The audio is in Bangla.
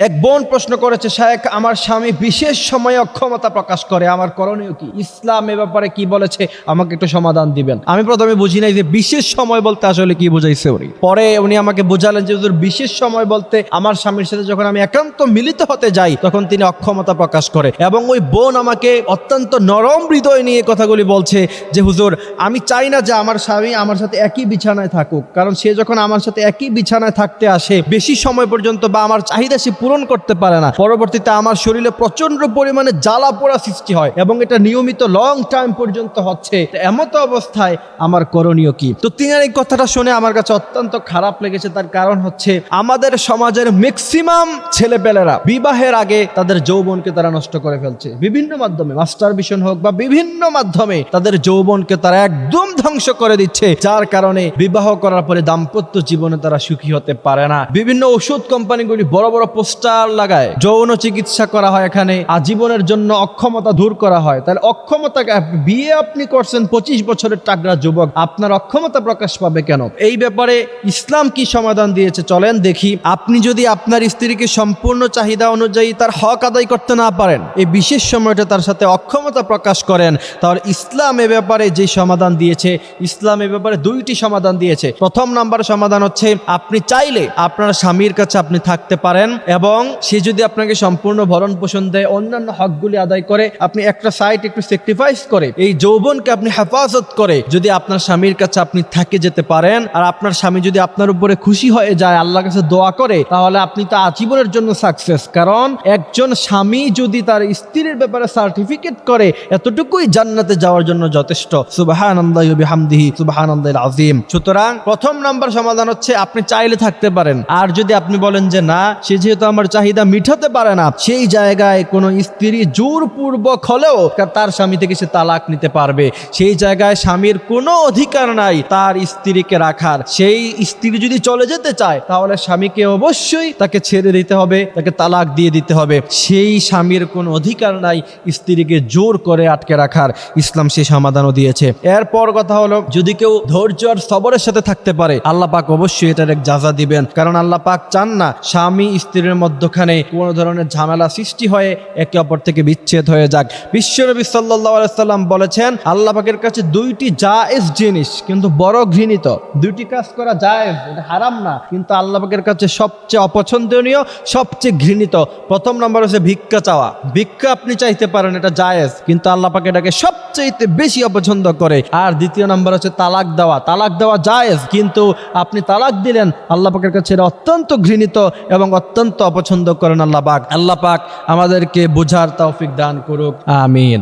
এক বোন প্রশ্ন করেছে, শায়েখ, আমার স্বামী বিশেষ সময়ে অক্ষমতা প্রকাশ করে, আমার করণীয় কি? ইসলাম এ ব্যাপারে কি বলেছে? আমাকে একটু সমাধান দিবেন। আমি প্রথমে বুঝি নাই যে বিশেষ সময় বলতে আসলে কি বুঝাইছে উনি। পরে উনি আমাকে বোঝালেন যে বিশেষ সময় বলতে আমার স্বামীর সাথে যখন আমি একান্ত মিলিত হতে যাই, তখন তিনি অক্ষমতা প্রকাশ করে। এবং ওই বোন আমাকে অত্যন্ত নরম হৃদয় নিয়ে কথাগুলি বলছে যে, হুজুর, আমি চাই না যে আমার স্বামী আমার সাথে একই বিছানায় থাকুক, কারণ সে যখন আমার সাথে একই বিছানায় থাকতে আসে, বেশি সময় পর্যন্ত বা আমার চাহিদা সে পূরণ করতে পারে না। পরবর্তীতে আমার শরীরে প্রচণ্ড পরিমাণে জ্বালা পোড়া সৃষ্টি হয় এবং এটা নিয়মিত লং টাইম পর্যন্ত হচ্ছে। এমত অবস্থায় আমার করণীয় কি? তো তিনার এই কথাটা শুনে আমার কাছে অত্যন্ত খারাপ লেগেছে। তার কারণ হচ্ছে আমাদের সমাজের ম্যাক্সিমাম ছেলেপেলেরা বিবাহের আগে তাদের যৌবনকে তারা নষ্ট করে ফেলছে। বিভিন্ন মাধ্যমে মাস্টার মিশন হোক বা বিভিন্ন মাধ্যমে তাদের যৌবনকে তারা একদম ধ্বংস করে দিচ্ছে। যার কারণে বিবাহ করার পরে দাম্পত্য জীবনে তারা সুখী হতে পারে না। বিভিন্ন ওষুধ কোম্পানিগুলি বড় বড় পোস্টার লাগায়। যৌন চিকিৎসা করা হয় এখানে, আজীবনের জন্য অক্ষমতা দূর করা হয়। তাহলে অক্ষমতা বিয়ে আপনি করছেন পঁচিশ বছরের টাকরা যুবক, আপনার অক্ষমতা প্রকাশ পাবে কেন? এই ব্যাপারে ইসলাম কি সমাধান দিয়েছে চলেন দেখি। আপনি যদি আপনার স্ত্রীকে সম্পূর্ণ চাহিদা অনুযায়ী তার হক আদায় করতে না পারেন এই বিশেষ সময়টা তার সাথে অক্ষমতা প্রকাশ করেন, তাহলে ইসলাম এ ব্যাপারে যে সমাধান দিয়েছে, ইসলাম এ ব্যাপারে দুইটি সমাধান দিয়েছে। প্রথম নাম্বার সমাধান হচ্ছে, আপনি চাইলে আপনার স্বামীর কাছে আপনি থাকতে পারেন এবং সে যদি আপনাকে সম্পূর্ণ ভরণ পোষণ দেয়, অন্যান্য হকগুলি আদায় করে, আপনি একটা সাইট একটু স্যাক্রিফাইস করে, এই যৌবনকে আপনি হেফাজত করে যদি আপনার স্বামীর কাছে আপনি থাকে যেতে পারেন, আর আপনার স্বামী যদি আপনার উপরে খুশি হয়ে যায়, আল্লাহর কাছে দোয়া করে, তাহলে আপনি তো আজীবনের জন্য সাকসেস কারণ একজন স্বামী যদি তার স্ত্রীর ব্যাপারে সার্টিফিকেট করে, এতটুকুই জান্নাতে যাওয়ার জন্য যথেষ্ট। সুবাহান হামদিহি সুবাহান আজিম সুতরাং প্রথম নাম্বার সমাধান হচ্ছে আপনি চাইলে থাকতে পারেন। আর যদি আপনি বলেন যে না, সে যেহেতু আমার চাহিদা মিটাতে পারে না। সেই জায়গায় কোনো স্ত্রী জোরপূর্বক হলেও তার স্বামী থেকে সে তালাক নিতে পারবে। সেই জায়গায় স্বামীর কোনো অধিকার নাই তার স্ত্রীকে রাখার। সেই স্ত্রী যদি চলে যেতে চায়, তাহলে স্বামীকে অবশ্যই তাকে ছেড়ে দিতে হবে, তাকে তালাক দিয়ে দিতে হবে। সেই স্বামীর কোনো অধিকার নাই স্ত্রীকে জোর করে আটকে রাখার। ইসলাম সেই সমাধানও দিয়েছে। এরপর কথা হলো, যদি কেউ ধৈর্য আর সবরের সাথে থাকতে পারে, আল্লাহ পাক অবশ্যই এটার এক যাজা দিবেন। কারণ আল্লাহ পাক চান না স্বামী স্ত্রীর মধ্যখানে কোনো ধরনের ঝামেলা সৃষ্টি হয়ে একে অপর থেকে বিচ্ছেদ হয়ে যাক। বিশ্বনবী সাল্লাহ সাল্লাম বলেছেন, আল্লাহ পাকের কাছে দুইটি জায়েজ জিনিস, কিন্তু বড় ঘৃণিত। দুইটি কাজ করা জায়েজ, এটা হারাম না, কিন্তু আল্লাহ পাকের কাছে সবচেয়ে অপছন্দনীয়, সবচেয়ে ঘৃণিত। প্রথম নম্বর হচ্ছে ভিক্ষা চাওয়া। ভিক্ষা আপনি চাইতে পারেন, এটা জায়েজ, কিন্তু আল্লাহ পাক এটাকে সবচেয়ে বেশি অপছন্দ করে। আর দ্বিতীয় নম্বর হচ্ছে তালাক দেওয়া। তালাক দেওয়া জায়েজ, কিন্তু আপনি তালাক দিলেন, আল্লাহ পাকের কাছে এটা অত্যন্ত ঘৃণিত এবং অত্যন্ত অপছন্দ করেন আল্লাহ পাক। আল্লাহ পাক আমাদেরকে বোঝার তৌফিক দান করুক। আমিন।